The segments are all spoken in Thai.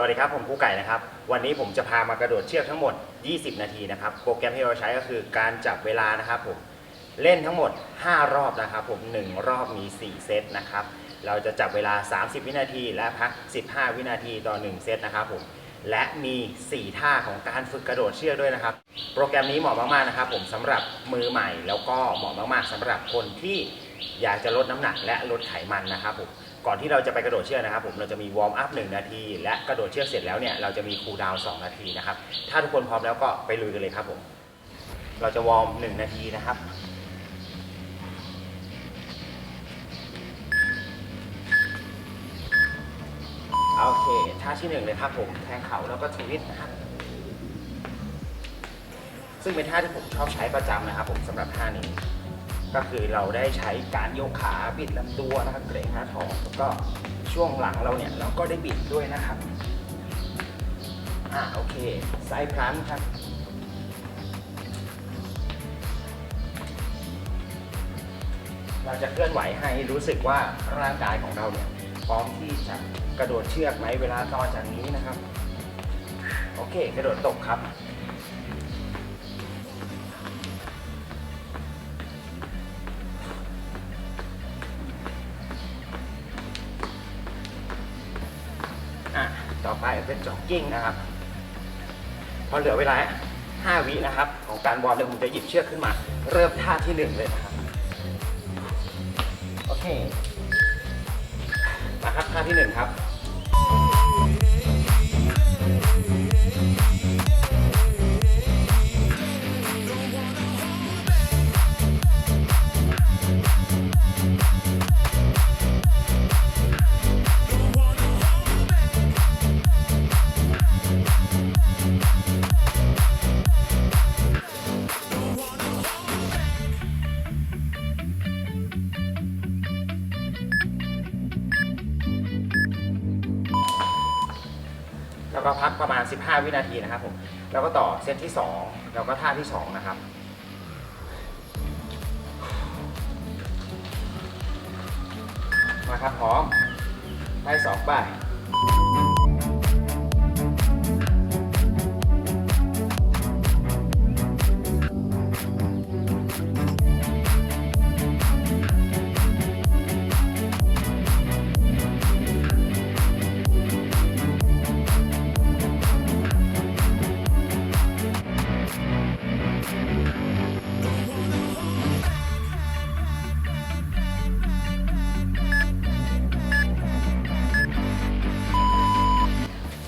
สวัสดีครับผมครูไก่นะครับ วันนี้ผมจะพามากระโดดเชือกทั้งหมด 20 นาทีนะครับ โปรแกรมที่เราใช้ก็คือการจับเวลานะครับผมเล่นทั้งหมด 5 รอบนะครับผม 1 รอบมี 4 เซตนะครับ เราจะจับเวลา 30 วินาที และพัก 15 วินาทีต่อ 1 เซตนะครับผมและมี 4 ท่าของการฝึกกระโดดเชือกด้วยนะครับ โปรแกรมนี้เหมาะมากๆนะครับ ผมสำหรับมือใหม่แล้วก็เหมาะมากๆสำหรับคนที่อยากจะลดน้ำหนักและลดไขมันนะครับผม ก่อนที่เราจะไปกระโดดเชือกนะครับผมเราจะมีวอร์มอัพ1นาที และกระโดดเชือกเสร็จแล้วเนี่ยเราจะมีคูลดาวน์2นาทีนะครับถ้าทุกคนพร้อมแล้วก็ไปลุยกันเลยครับผมเราจะวอร์ม1นาทีนะครับโอเคท่าที่หนึ่งเลยครับผมแทงเข่าแล้วก็ทวิตนะครับซึ่งเป็นท่าที่ผมชอบใช้ประจำนะครับผมสำหรับท่านี้ ก็คือเราได้ใช้การโยกขาบิดลำตัวนะครับเกรงหน้าท้องแล้วก็ช่วงหลังเราเนี่ยเราก็ได้บิดด้วยนะครับ อ่าโอเคไซด์พลันครับเราจะเคลื่อนไหวให้รู้สึกว่าร่างกายของเราเนี่ยพร้อมที่จะกระโดดเชือกไหมเวลาต่อจากนี้นะครับ โอเค กระโดดตกครับ ไปเป็นจ็อกกิ้งนะครับ พอเหลือเวลา 5 วินะครับ ของการวอร์มเดี๋ยวผมจะหยิบเชือกขึ้นมา เริ่มท่าที่ 1 เลยนะครับ โอเค มาครับท่าที่ 1 ครับ แล้วก็พักประมาณ 15 วินาทีนะครับผมแล้วก็ต่อเซตที่ 2 แล้วก็ท่าที่ 2 นะครับมาครับพร้อมได้สองไป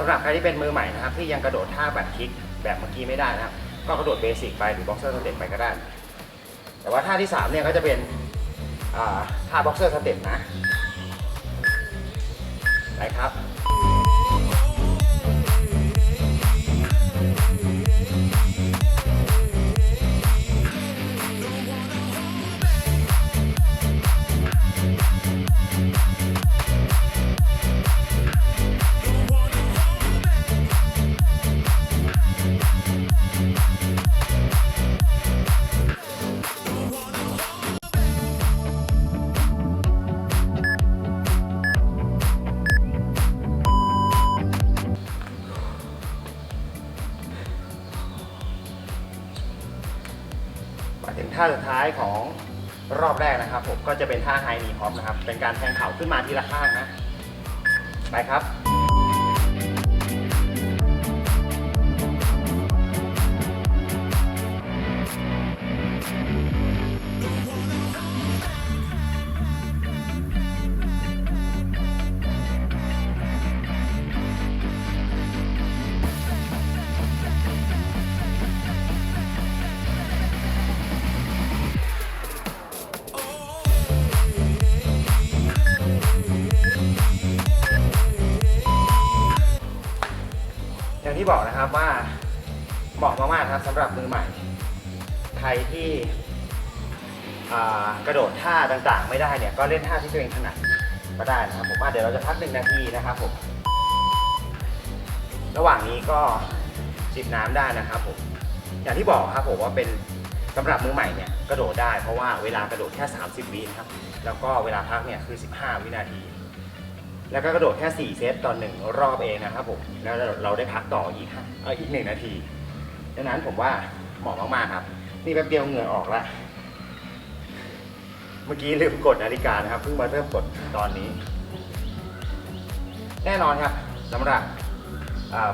สำหรับใครที่เป็นมือใหม่นะครับ ที่ยังกระโดดท่าแบบคิกแบบเมื่อกี้ไม่ได้นะครับ ก็กระโดดเบสิกไปหรือบ็อกเซอร์สเต็ปไปก็ได้ แต่ว่าท่าที่3เนี่ยก็จะเป็นท่าบ็อกเซอร์สเต็ปนะไปครับ ท่าสุดท้ายของรอบแรกนะครับ ผมก็จะเป็นท่าไฮนีฮอปนะครับ เป็นการแทงเข่าขึ้นมาทีละข้างนะ ไปครับ ที่บอกนะครับว่าเหมาะมากๆครับสำหรับมือใหม่ ใครที่กระโดดท่าต่างๆ ไม่ได้เนี่ยก็เล่นท่าที่ตัวเองถนัดก็ได้นะครับผมว่าเดี๋ยวเราจะพักหนึ่งนาทีนะครับผมระหว่างนี้ก็จิบน้ำได้นะครับผมอย่างที่บอกครับผมว่าเป็นสำหรับมือใหม่เนี่ยกระโดดได้เพราะว่าเวลากระโดดแค่ 30 วินะครับแล้วก็เวลาพักเนี่ยคือ 15 วินาที แล้วก็กระโดดแค่ 4 เซตต่อหนึ่งรอบเองนะครับผม แล้วเราได้พักต่ออีกห้าเอออีกหนึ่งนาทีดังนั้นผมว่าเหมาะมากๆครับ นี่แป๊บเดียวเหงื่อออกล้วเมื่อกี้ลืมกดนาฬิกานะครับเพิ่งมาเริ่มกดตอนนี้ แน่นอนครับสำหรับ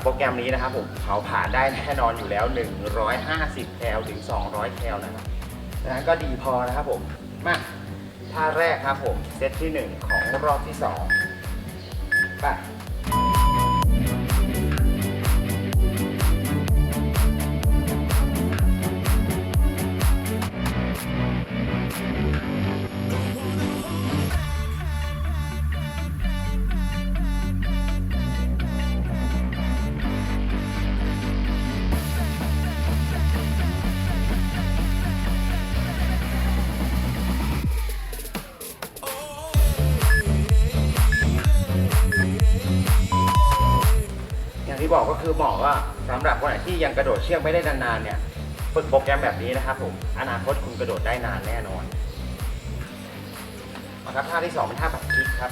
โปรแกรมนี้นะครับผมเผาผ่านได้แน่นอนอยู่แล้ว 150 แคลถึง 200 แคลนะครับดังนั้นก็ดีพอนะครับผม มาท่าแรกครับผม เซตที่ 1 ของรอบที่ 2 ไหมาะว่าสำหรับคนไหนที่ยังกระโดดเชือกไม่ได้นานๆเนี่ยฝึกโปรแกรมแบบนี้นะครับผมอนาคตคุณกระโดดได้นานแน่นอนนะครับท่าที่สองเป็นท่าบักคิกครับ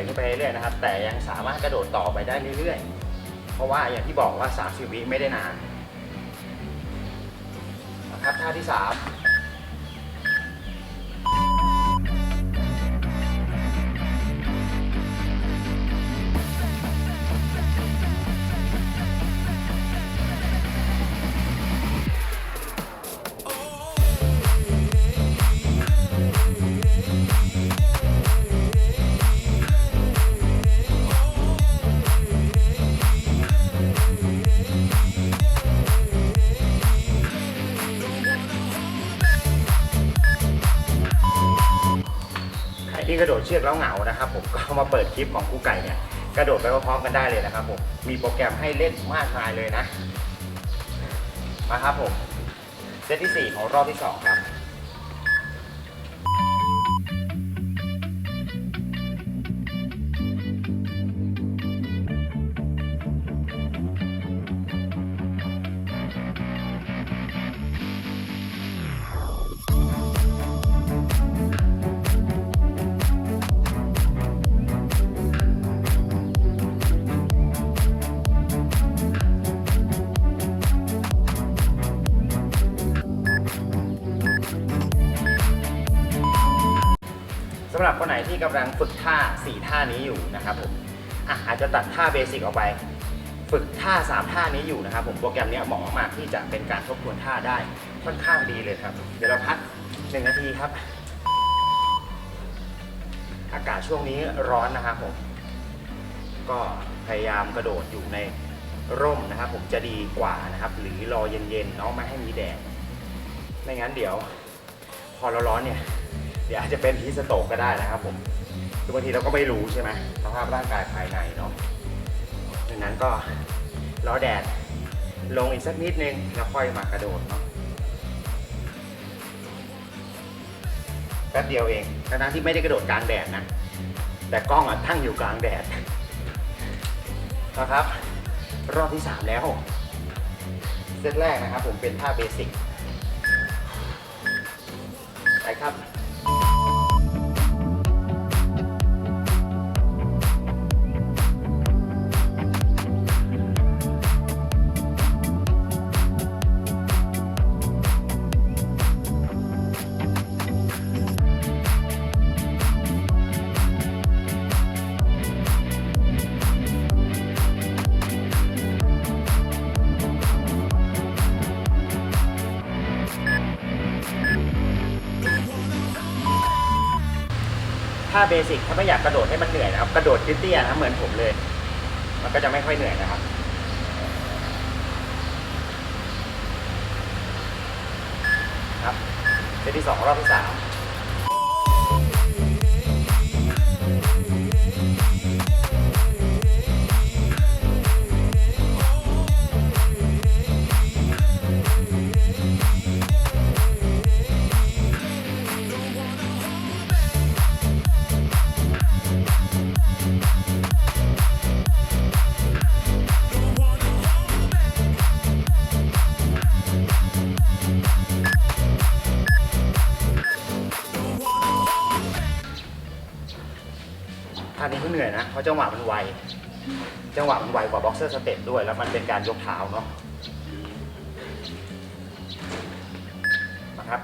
ยๆเหนื่อยขึ้นไปเรื่อยๆนะครับ แต่ยังสามารถกระโดดต่อไปได้เรื่อยๆ เพราะว่าอย่างที่บอกว่า 30 วิไม่ได้นานนะครับท่าที่ 3 ชือกแล้วเหงานะครับผมก็มาเปิดคลิปของครูไก่เนี่ยกระโดดไปพร้อมกันได้เลยนะครับผมมีโปรแกรมให้เล่นมากมายเลยนะมาครับผมเซตที่ 4 ของรอบที่ 2 ครับ ไหนที่กำลังฝึกท่า 4 ท่านี้อยู่นะครับผมอะอาจจะตัดท่าเบสิกออกไป ฝึกท่า 3 ท่านี้อยู่นะครับผมโปรแกรมนี้เหมาะมากที่จะเป็นการทบทวนท่าได้ค่อนข้างดีเลยครับ เดี๋ยวเราพัก 1 นาทีครับ อากาศช่วงนี้ร้อนนะครับผมก็พยายามกระโดดอยู่ในร่มนะครับ ผมจะดีกว่านะครับ หรือรอเย็นๆเนาะไม่ให้มีแดดไม่งั้นเดี๋ยว พอเราร้อนเนี่ย ดี๋ยวอาจจะเป็นฮีสโตกก็ได้นะครับผมคือบางทีเราก็ไม่รู้ใช่ไหมสภาพร่างกายภายในเนาะดังนั้นก็รอแดดลงอีกสักนิดนึงแล้วค่อยมากระโดดเนาะแป๊บเดียวเองทั้งที่ไม่ได้กระโดดกลางแดดนะ แต่กล้องอะตั้งอยู่กลางแดดนะครับ รอบที่ 3 แล้วเซตแรกนะครับผมเป็นท่าเบสิกไปครับาเบสิกถ้าไม่อยากกระโดดให้มันเหนื่อยนะครับกระโดดเตี้ยๆนะเหมือนผมเลย มันก็จะไม่ค่อยเหนื่อยนะครับครับเซตที่สองรอบที่สาม ราะจังหวะมันไว จังหวะมันไวกว่าบ็อกเซอร์สเต็ปด้วย แล้วมันเป็นการยกเท้าเนาะนะครับ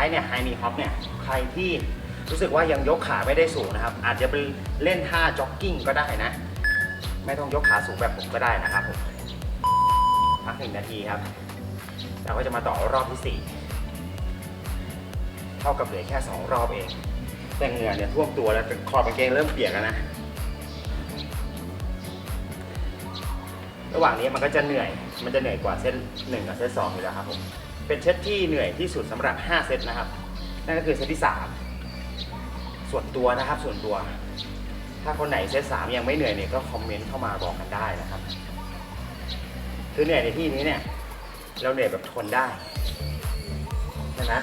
ายเนี่ยไฮนีฮอปเนี่ยใครที่รู้สึกว่ายังยกขาไม่ได้สูงนะครับ อาจจะไปเล่นท่าจ็อกกิ้งก็ได้นะ ไม่ต้องยกขาสูงแบบผมก็ได้นะครับผมพักหนึ่งนาทีครับเราก็จะมาต่อรอบที่ 4 เท่ากับเหลือแค่ 2 รอบเอง แต่เหงื่อเนี่ยท่วมตัวแล้วคอกางเกงเริ่มเปียกแล้วนะ ระหว่างนี้มันก็จะเหนื่อย มันจะเหนื่อยกว่าเซตหนึ่งกับเซตสองอยู่แล้วครับผม เป็นเซตที่เหนื่อยที่สุดสำหรับ 5 เซตนะครับ นั่นก็คือเซตที่ 3 ส่วนตัวนะครับส่วนตัว ถ้าคนไหนเซตสามยังไม่เหนื่อยเนี่ยก็คอมเมนต์เข้ามาบอกกันได้นะครับ คือเหนื่อยในที่นี้เนี่ย เราเหนื่อยแบบทนได้ดังนั้น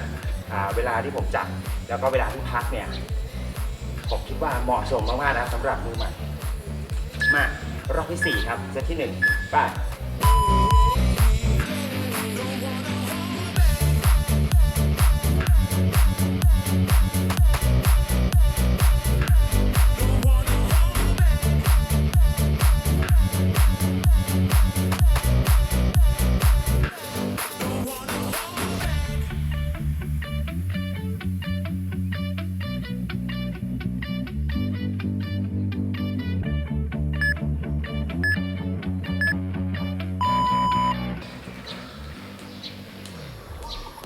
อ่าเวลาที่ผมจับแล้วก็เวลาที่พักเนี่ยผมคิดว่าเหมาะสมมากๆนะสำหรับมือใหม่มารอบที่4ครับเซตที่1ไป ก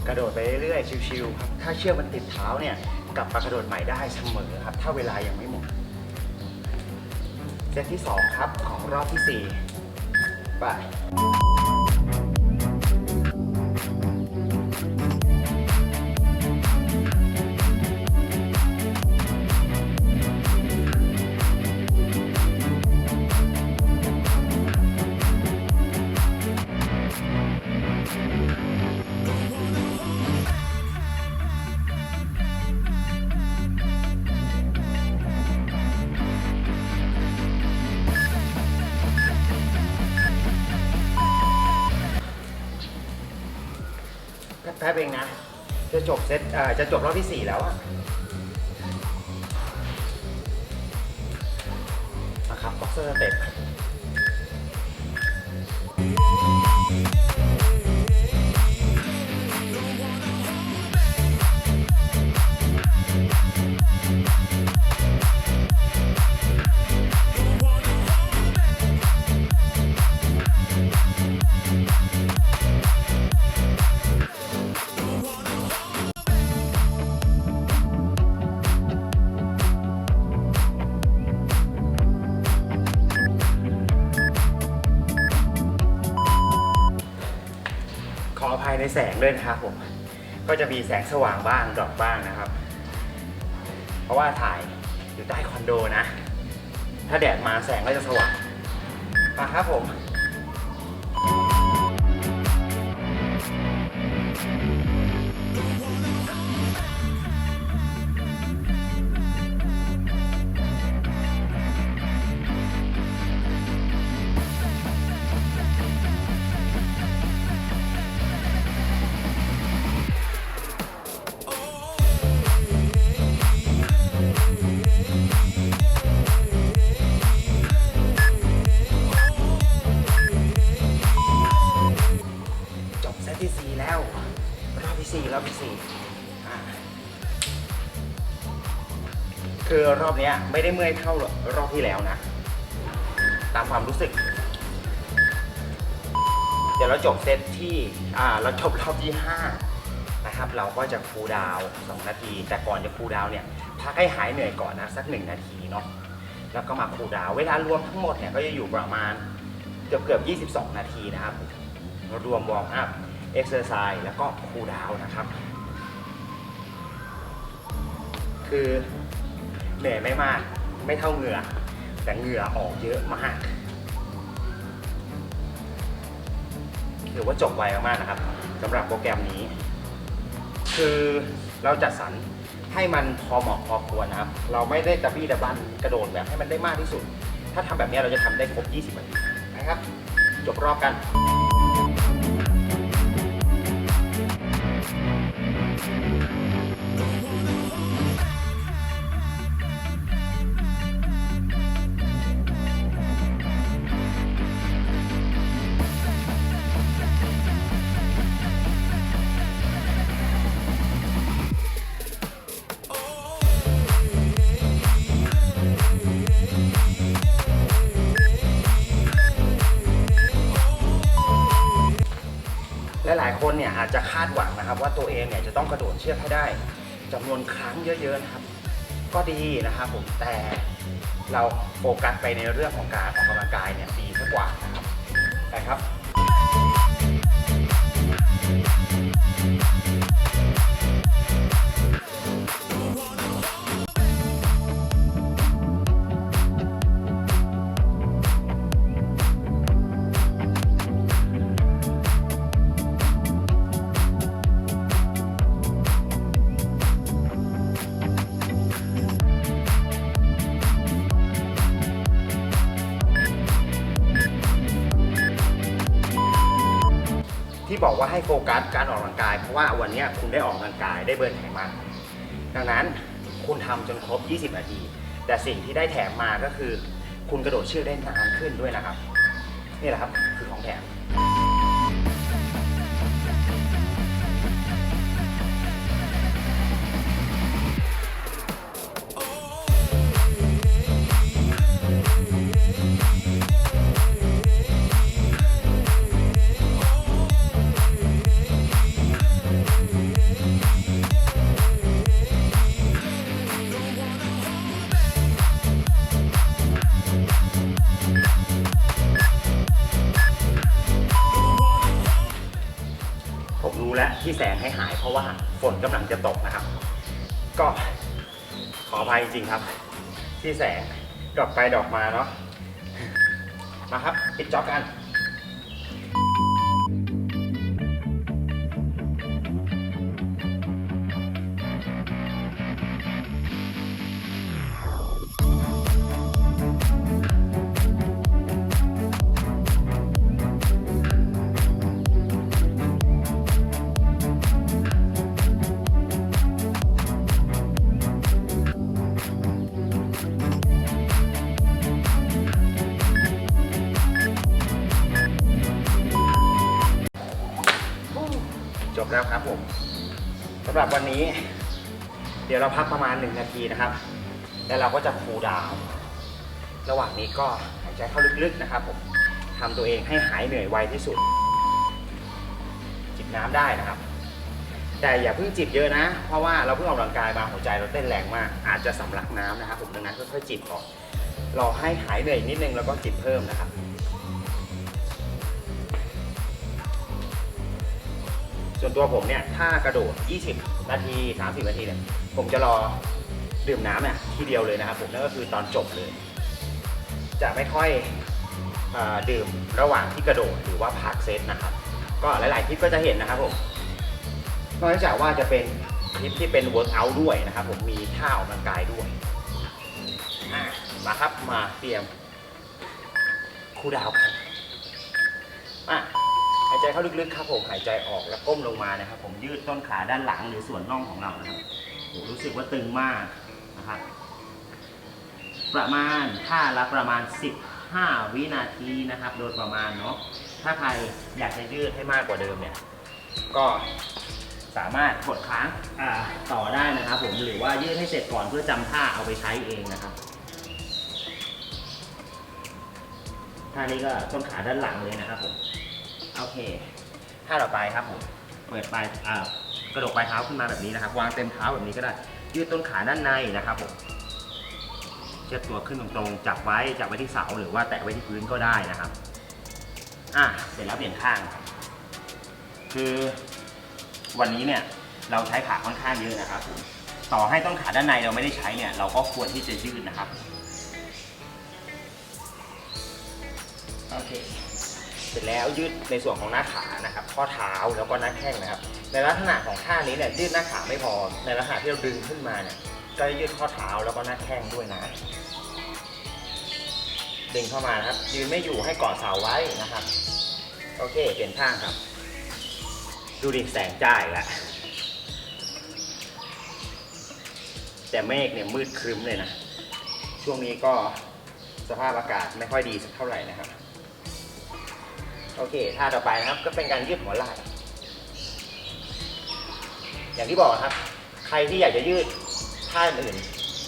ระโดดไปเรื่อยๆ ชิวๆครับ ถ้าเชือกมันติดเท้าเนี่ยกลับมากระโดดใหม่ได้เสมอครับ ถ้าเวลายังไม่หมดเซตที่ 2 ครับของรอบที่ 4 ไป บเองนะ จะจบเซตอ่อจะจบรอบที่ 4 แล้วอะนะครับบ็อกเซอร์สเต็ป ด้วยนะครับผม ก็จะมีแสงสว่างบ้างดรอปบ้างนะครับ เพราะว่าถ่ายอยู่ใต้คอนโดนะ ถ้าแดดมาแสงก็จะสว่างมาครับผม รอบเนี้ยไม่ได้เมื่อยเท่ารอบที่แล้วนะ ตามความรู้สึก เดี๋ยวเราจบเซตที่อ่าเราจบรอบที่ห้านะครับ เราก็จะคูลดาวน์สองนาที แต่ก่อนจะคูลดาวน์เนี่ยพักให้หายเหนื่อยก่อนนะ สักหนึ่งนาทีเนาะแล้วก็มาคูลดาวน์เวลารวมทั้งหมดเนี่ยก็จะอยู่ประมาณเกือบเกือบ22 นาทีนะครับ รวมวอร์มอัพเอ็กซ์เซอร์ไซส์แล้วก็คูลดาวน์นะครับ คือ เหนื่อยไม่มาก ไม่เท่าเหงื่อ แต่เหงื่อออกเยอะมากถือว่าจบไวมากๆนะครับสำหรับโปรแกรมนี้ คือเราจัดสรรให้มันพอเหมาะพอควรนะครับ เราไม่ได้ตะบี้ตะบันกระโดดแบบให้มันได้มากที่สุด ถ้าทำแบบนี้เราจะทำได้ครบ 20นาทีนะครับ จบรอบกัน จะคาดหวังนะครับ ว่าตัวเองเนี่ยจะต้องกระโดดเชือกให้ได้จำนวนครั้งเยอะๆนะครับ ก็ดีนะครับผมแต่เราโฟกัสไปในเรื่องของการออกกำลังกายเนี่ยดีมากกว่านะครับไปครับ ว่าให้โฟกัสการออกกำลังกาย เพราะว่าวันนี้คุณได้ออกกำลังกายได้เบิร์นไขมัน ดังนั้นคุณทำจนครบ 20 นาที แต่สิ่งที่ได้แถมมาก็คือ คุณกระโดดเชือกได้นานขึ้นด้วยนะครับ นี่แหละครับคือของแถม ที่แสงดอกไปดอกมาเนาะ ทีนะครับ แล้วเราก็จะคูลดาวน์ระหว่างนี้ก็หายใจเข้าลึกๆนะครับผมทำตัวเองให้หายเหนื่อยไวที่สุด จิบน้ำได้นะครับ แต่อย่าเพิ่งจิบเยอะนะ เพราะว่าเราเพิ่งออกกำลังกายมาหัวใจเราเต้นแรงมาก อาจจะสำลักน้ำนะครับ ผมดังนั้นค่อยๆจิบก่อนรอให้หายเหนื่อยนิดนึงแล้วก็จิบเพิ่มนะครับส่วนตัวผมเนี่ย ถ้ากระโดด 20 นาที 30 นาทีเนี่ย ผมจะรอ ดื่มน้ำเนี่ยทีเดียวเลยนะครับผมนั่นก็คือตอนจบเลย จะไม่ค่อยอดื่มระหว่างที่กระโดดหรือว่าพักเซตนะครับ ก็หลาย ๆ คลิปก็จะเห็นนะครับผมนอกจากว่าจะเป็นคลิปที่เป็นเวิร์กอัด้วยนะครับผมมีท่าออกกำลังกายด้วยมาครับมาเตรียมคูดาวกันอะหายใจเข้าลึกๆครับผมหายใจออกแล้วก้มลงมานะครับ ผมยืดต้นขาด้านหลังหรือส่วนน่องของเรานะครับรู้สึกว่าตึงมาก นะครับ ประมาณท่าละประมาณ 15 วินาทีนะครับ โดยประมาณเนาะถ้าใครอยากจะยืดให้มากกว่าเดิมเนี่ย ก็สามารถกดค้างต่อได้นะครับ ผมหรือว่ายืดให้เสร็จก่อนเพื่อจำท่าเอาไปใช้เองนะครับท่านี้ก็ต้นขาด้านหลังเลยนะครับผมโอเคท่าต่อไปครับผมเปิดปลายกระดกปลายเท้าขึ้นมาแบบนี้นะครับ วางเต็มเท้าแบบนี้ก็ได้ ยืดต้นขาด้านในนะครับผมเชือดตัวขึ้นตรงๆ จับไว้จับไว้ที่เสาหรือว่าแตะไว้ที่พื้นก็ได้นะครับอะเสร็จแล้วเปลี่ยนข้าง คือวันนี้เนี่ยเราใช้ขาค่อนข้างเยอะนะครับผมต่อให้ต้นขาด้านในเราไม่ได้ใช้เนี่ยเราก็ควรที่จะยืดนะครับโอเค เสร็จแล้วยืดในส่วนของหน้าขานะครับข้อเท้าแล้วก็หน้าแข้งนะครับ ในลักษณะของท่านี้เนี่ยยืดหน้าขาไม่พอ ในลักษณะที่เราดึงขึ้นมาเนี่ยก็ยืดข้อเท้าแล้วก็หน้าแข้งด้วยนะดึงเข้ามานะครับ ยืนไม่อยู่ให้กาะเสาไว้นะครับ โอเคเปลี่ยนข้าครับ ดูดิแสงจ้าอีกแล้วแต่เมฆเนี่ยมืดครึ้มเลยนะ ช่วงนี้ก็สภาพอากาศไม่ค่อยดีสักเท่าไหร่นะครับ โอเคท่าต่อไปนะครับก็เป็นการยืดหัวไหล่อย่างที่บอกครับ ใครที่อยากจะยืดท่าอื่น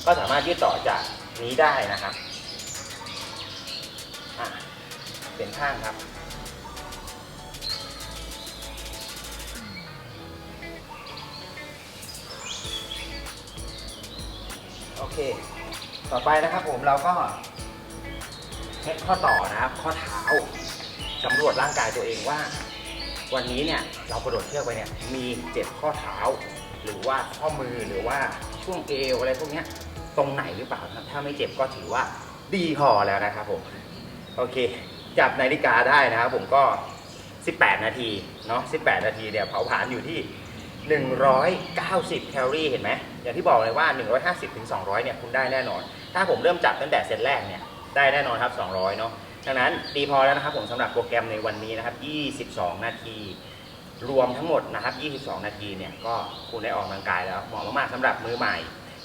ก็สามารถยืดต่อจากนี้ได้นะครับเปลี่ยนข้างครับ โอเค ต่อไปนะครับผมเราก็เช็คข้อต่อนะครับ ข้อเท้า สำรวจร่างกายตัวเองว่า วันนี้เนี่ยเรากระโดดเชือกไปเนี่ยมีเจ็บข้อเท้า หรือว่าข้อมือหรือว่าช่วงเอวอะไรพวกเนี้ยตรงไหนหรือเปล่าครับถ้าไม่เจ็บก็ถือว่าดีพอแล้วนะครับผมโอเค จับนาฬิกาได้นะครับผมก็ 18 นาทีเนาะ18 นาทีเนี่ยเผาผลาญอยู่ที่190 แคลอรี่เห็นไหมอย่างที่บอกเลยว่า 150-200 เนี่ยคุณได้แน่นอน ถ้าผมเริ่มจับตั้งแต่เซตแรกเนี่ย ได้แน่นอนครับ 200 เนาะ ดังนั้นดีพอแล้วนะครับผมสำหรับโปรแกรมในวันนี้นะครับ 22 นาที รวมทั้งหมดนะครับ 22 นาทีเนี่ยก็คุณได้ออกกำลังกายแล้วเหมาะมากๆสำหรับมือใหม่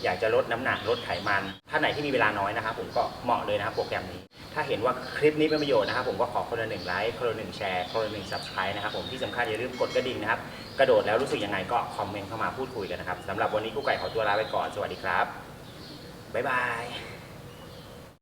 อยากจะลดน้ำหนักลดไขมันท่านไหนที่มีเวลาน้อยนะครับผมก็เหมาะเลยนะครับโปรแกรมนี้ ถ้าเห็นว่าคลิปนี้เป็นประโยชน์นะครับผมก็ขอคนละหนึ่งไลค์คนละหนึ่งแชร์คนละหนึ่ง subscribe นะครับผมที่สำคัญอย่าลืมกดกระดิ่งนะครับกระโดดแล้วรู้สึกยังไงก็คอมเมนต์เข้ามาพูดคุยกันนะครับสำหรับวันนี้กู้ไก่ขอตัวลาไปก่อนสวัสดีครับบ๊ายบาย